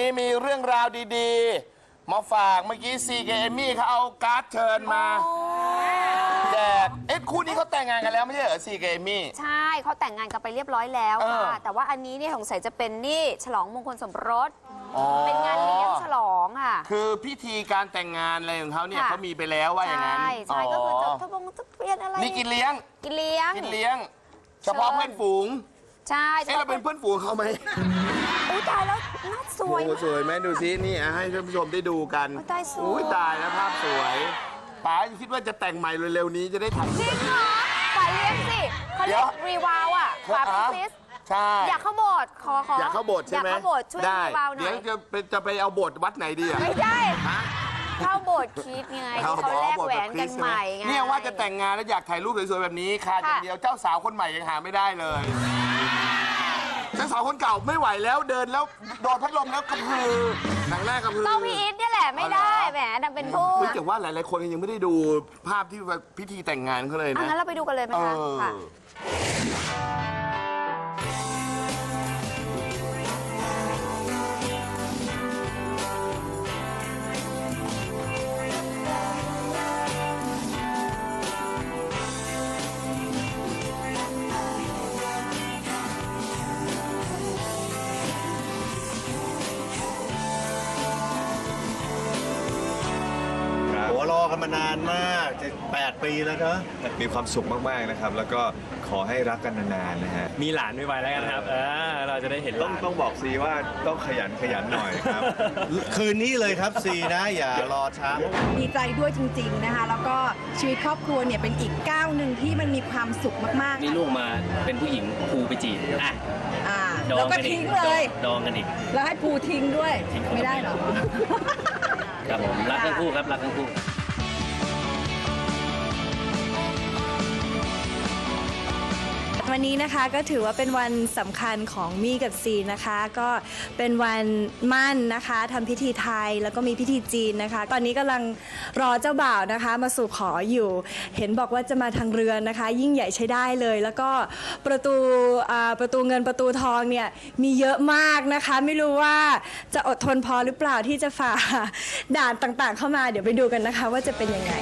นี้มีเรื่องราวดีๆ มาฝากเมื่อกี้ซีกับเอมี่เขาเอาการ์ดเชิญมาแจกเอ๊ะคู่นี้เขาแต่งงานกันแล้วไม่ใช่เหรอซีกับเอมี่ ใช่เขาแต่งงานกันไปเรียบร้อยแล้วเออ ค่ะ แต่ว่าอันนี้เนี่ยสงสัยจะเป็นนี่ฉลองมงคลสมรสอ๋อเป็นงานเลี้ยงฉลองค่ะ คือพิธีการแต่งงานอะไรของเขาเนี่ยค่ะ เขามีไปแล้วว่าอย่างนั้นใช่ใช่ก็คือจดทะบงทะเบียนอะไรนี่กินเลี้ยง กินเลี้ยง กินเลี้ยง เฉพาะเพื่อนฝูง ใช่เอ๊ะเราเป็นเพื่อนฝูงเขาไหมอุ้ยตายแล้วน่าสวย โอ้มากสวยไหมดูซินี่อะให้ท่านผู้ชมได้ดูกันโอ้ตายสวย อุ้ยตายแล้วภาพสวยป๋าคิดว่าจะแต่งใหม่เร็วๆนี้จะได้ถ่ายรูจปริงเหรอฝ่ายเลี้ยงสิเขาเรียกเดี๋ยว รีวาวอะฝาพิคริสใช่ อยากเข้าโบสถ์ขอขออยากเข้าโบสถ์ใช่ไหมอยากเข้าโบสถ์ช่วยได้รีวาวหน่เดี๋ยอวยจะไปจะไปเอาโบสถ์วัดไหนดีอะไม่ใช่ฮะเข้าโบสถ์คริดไงที่เขาแลกแหวนกันใหม่ไง เนี่ยว่าจะแต่งงานแล้วอยากถ่ายรูปสวยๆแบบนี้ขาดอย่างค่ะ เดียวเจ้าสาวคนใหม่ยังหาไม่ได้เลยเจ้า สาวคนเก่าไม่ไหวแล้วเดินแล้วโดนพัดลมแล้วกระพือหนังหน้ากระพือ ต้องพี่อีทเนี่ยแหละไม่ได้แหมทำเป็นพูดเฮ้ยแต่ว่าหลาย ๆ คนยังไม่ได้ดูภาพที่พิธีแต่งงานเขาเลยอะนะ งั้นเราไปดูกันเลยไหมเอคะอค่ะโหรอ มานานมากจะแปดปีแล้วเนอะมีความสุขมากๆนะครับ แล้วก็ขอให้รักกันนานๆนะฮะ มีหลานไวๆแล้วกันนะครับเออเราจะได้เห็นหต้องลานต้องบอกซีว่าต้องขยันขยันหน่อยครับ คืนนี้เลยครับซีนะ อย่ารอช้า ดีใจด้วยจริง ๆ นะคะ แล้วก็ชีวิตครอบครัวเนี่ยเป็นอีกก้าวหนึ่งที่มันมีความสุขมากๆมีลูกมาเป็นผู้หญิงครูไปจีบอะอ่าดอแล้วงก็กันอีทิ้กงเลย ดองกันอีก แล้วให้ภูทิ้งด้วย ทิ้งเขา ไม่ได้เหรอ ครับผมรักทั้งคู่ครับรักทั้งคู่ วันนี้นะคะก็ถือว่าเป็นวันสำคัญของมี่กับซีนะคะ ก็เป็นวันมั่นนะคะทำพิธีไทยแล้วก็มีพิธีจีนนะคะ ตอนนี้กำลังรอเจ้าบ่าวนะคะ มาสู่ขออยู่ เห็นบอกว่าจะมาทางเรือนนะคะ ยิ่งใหญ่ใช้ได้เลย แล้วก็ประตูอ่าประตูเงินประตูทองเนี่ยมีเยอะมากนะคะ ไม่รู้ว่าจะอดทนพอหรือเปล่าที่จะฝ่าด่านต่างๆ เข้ามาเดี๋ยวไปดูกันนะคะ ว่าจะเป็นยังไง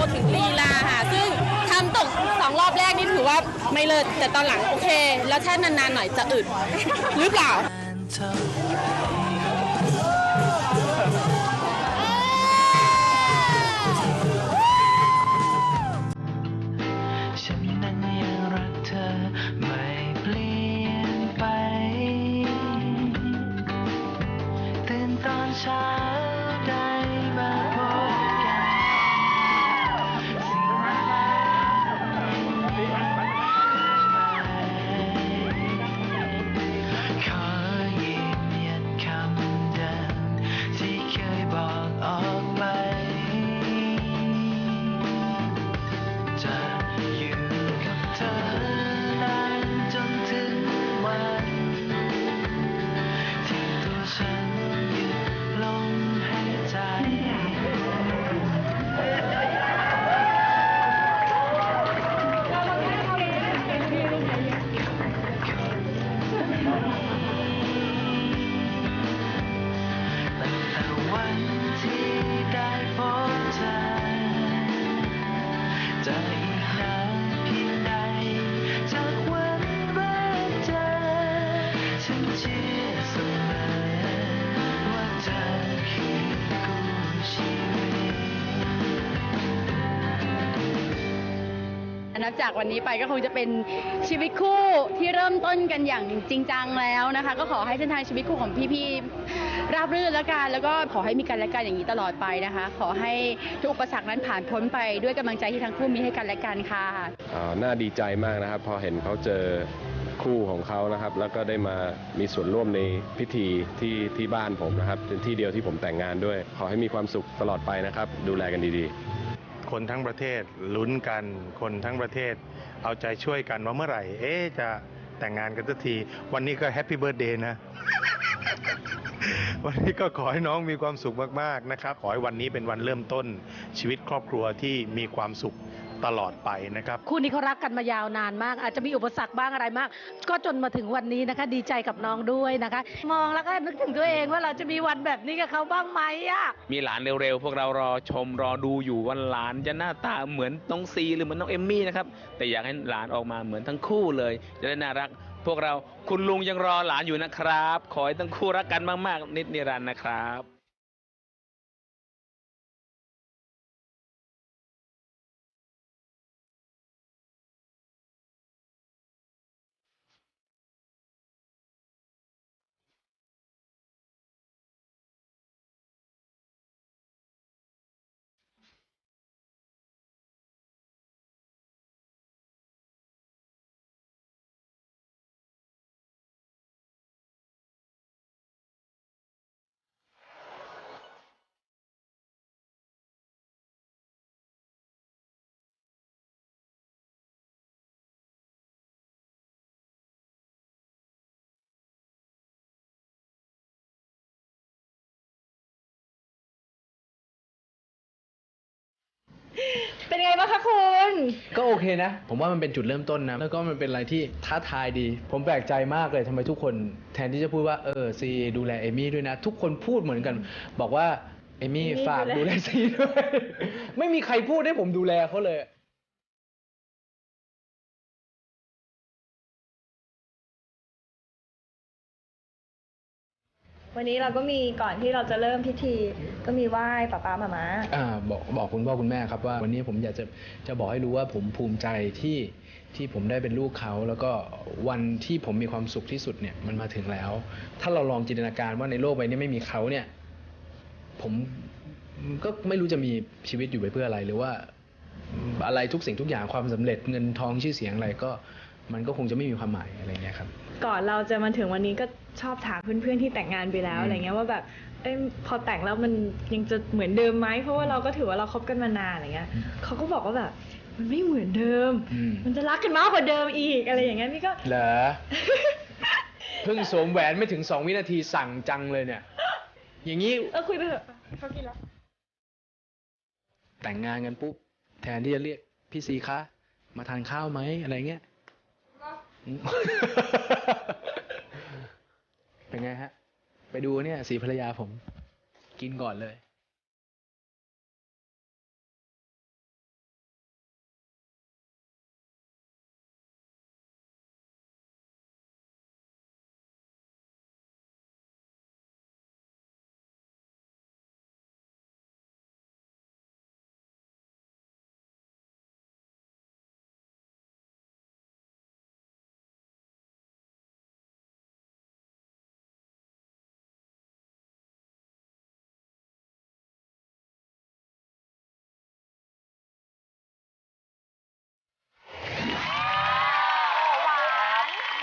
ว์ถึงลีลาค่ะ ซึ่งทำตกสองรอบแรกนี่ถือว่าไม่เลิศแต่ตอนหลังโอเค แล้วถ้านานๆหน่อยจะอึดหรือเปล่า นับจากวันนี้ไปก็คงจะเป็นชีวิตคู่ที่เริ่มต้นกันอย่างจริงจังแล้วนะคะ ก็ขอให้เส้นทางชีวิตคู่ของพี่ๆราบรื่นแล้วกันแล้วก็ขอให้มีกันและกันอย่างนี้ตลอดไปนะคะ ขอให้ทุกอุปสรรคนั้นผ่านพ้นไปด้วยกำลังใจที่ทั้งคู่มีให้กันและกันค่ะอ่าน่าดีใจมากนะครับ พอเห็นเขาเจอคู่ของเขานะครับ แล้วก็ได้มามีส่วนร่วมในพิธีที่ที่บ้านผมนะครับเป็นที่เดียวที่ผมแต่งงานด้วย ขอให้มีความสุขตลอดไปนะครับ ดูแลกันดีๆ คนทั้งประเทศลุ้นกันคนทั้งประเทศ เอาใจช่วยกันว่าเมื่อไหร่ เอ๊จะแต่งงานกันสักที วันนี้ก็แฮปปี้เบิร์ดเดย์นะ วันนี้ก็ขอให้น้องมีความสุขมากๆนะครับ ขอให้วันนี้เป็นวันเริ่มต้นชีวิตครอบครัวที่มีความสุข ตลอดไปนะครับ คู่นี้เขารักกันมายาวนานมาก อาจจะมีอุปสรรคบ้างอะไรมาก ก็จนมาถึงวันนี้นะคะ ดีใจกับน้องด้วยนะคะ มองแล้วก็นึกถึงตัวเองว่าเราจะมีวันแบบนี้กับเขาบ้างไหมอะมีหลานเร็วๆ พวกเรารอชมรอดูอยู่ว่าหลานจะหน้าตาเหมือนน้องซีหรือเหมือนน้องเอมมี่นะครับแต่อยากให้หลานออกมาเหมือนทั้งคู่เลยจะได้น่ารัก พวกเราคุณลุงยังรอหลานอยู่นะครับ ขอให้ทั้งคู่รักกันมากๆ นิดนิรันดร์นะครับ เป็นไงบ้างคะคุณ ก็โอเคนะ ผมว่ามันเป็นจุดเริ่มต้นนะ แล้วก็มันเป็นอะไรที่ท้าทายดี ผมแปลกใจมากเลยทำไมทุกคนแทนที่จะพูดว่าเออซีดูแลเอมี่ด้วยนะ ทุกคนพูดเหมือนกัน บอกว่าเอมี่เอมี่ฝากดูดูแลแลซีด้วย ไม่มีใครพูดให้ผมดูแลเขาเลย วันนี้เราก็มีก่อนที่เราจะเริ่มพิธี ก็มีไหว้ป้าป้ามามาอ่าบอกบอกคุณพ่อคุณแม่ครับว่า วันนี้ผมอยากจะจะบอกให้รู้ว่าผมภูมิใจที่ที่ผมได้เป็นลูกเขา แล้วก็วันที่ผมมีความสุขที่สุดเนี่ยมันมาถึงแล้ว ถ้าเราลองจินตนาการว่าในโลกใบนี้ไม่มีเขาเนี่ย ผมก็ไม่รู้จะมีชีวิตอยู่ไปเพื่ออะไรหรือว่าอะไรทุกสิ่งทุกอย่างความสำเร็จเงินทองชื่อเสียงอะไรก็ มันก็คงจะไม่มีความหมายอะไรเงี้ยครับ ก่อนเราจะมาถึงวันนี้ก็ชอบถามเพื่อนๆที่แต่งงานไปแล้วอืมอะไรเงี้ยว่าแบบเอ้ยพอแต่งแล้วมันยังจะเหมือนเดิมไหมเพราะว่าเราก็ถือว่าเราคบกันมานานอะไรเงี้ยเขาก็บอกว่าแบบมันไม่เหมือนเดิมอืมมันจะรักกันมากกว่าเดิมอีกอะไรอย่างเงี้ยนี่ก็เหรอเพิ่งสวมแหวนไม่ถึงสองวินาทีสั่งจังเลยเนี่ย อย่างนี้เออคุยไปเถอะเขากินแล้วแต่งงานกันปุ๊บแทนที่จะเรียกพี่ซีคะมาทานข้าวไหมอะไรเงี้ยอืม เป็นไงฮะ ไปดูเนี่ยสีภรรยาผม กินก่อนเลย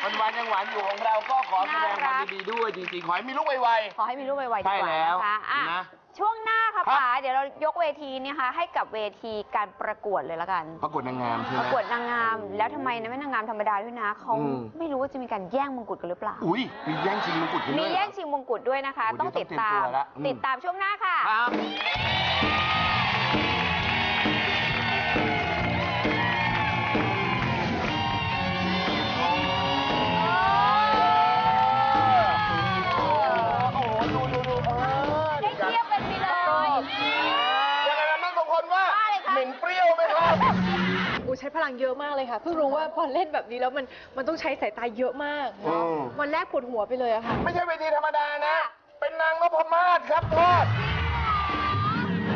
วันวันๆยังหวานอยู่ของเราก็ขอแสดงความยินดีด้วยจริงๆ ขอให้มีลูกไว ขอให้มีลูกไวๆดีใช่กว่าแล้วนะคะอะนะช่วงหน้าค่ะครับ ป๋าเดี๋ยวเรายกเวทีเนี่ยค่ะให้กับเวทีการประกวดเลยละกัน ๆ ประกวดนางงามใช่ไหปมระกวดนางงาม แล้วทำไมนะไม่นางงามธรรมดาด้วยนะเขาอืม ไม่รู้ว่าจะมีการแย่งมงกุฎกันหรือเปล่า อุ้ยมีแย่งชิงมงกุฎกันมีด้วยเหรอ แย่งชิงมงกุฎด้วยนะคะ โอ้ต้องเดี๋ติยวดต้องเตรียมตามตัวละอืม ติดตามช่วงหน้าค่ะ ครับ ใช้พลังเยอะมากเลยค่ะ เพิ่งรู้ว่าพอเล่นแบบนี้แล้วมันมันต้องใช้สายตาเยอะมากมันแลกปวดหัวไปเลยอะค่ะ ไม่ใช่เวทีธรรมดานะ เป็นนางนพมาศครับโอด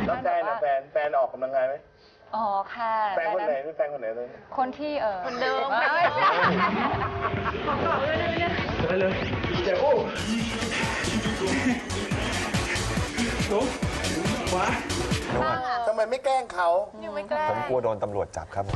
แล้วแฟนอแฟนแฟนออกกำลังกายไหมอ๋อค่ะแฟนคนไหนรู้แฟนคนไหนเลยคนที่เออคนเดิม อ้ยใช่ไปเลยเโอ้ลงกวา บ้างำไมไม่แกล้งเขาผมกลัวโดนตำรวจจับครับผม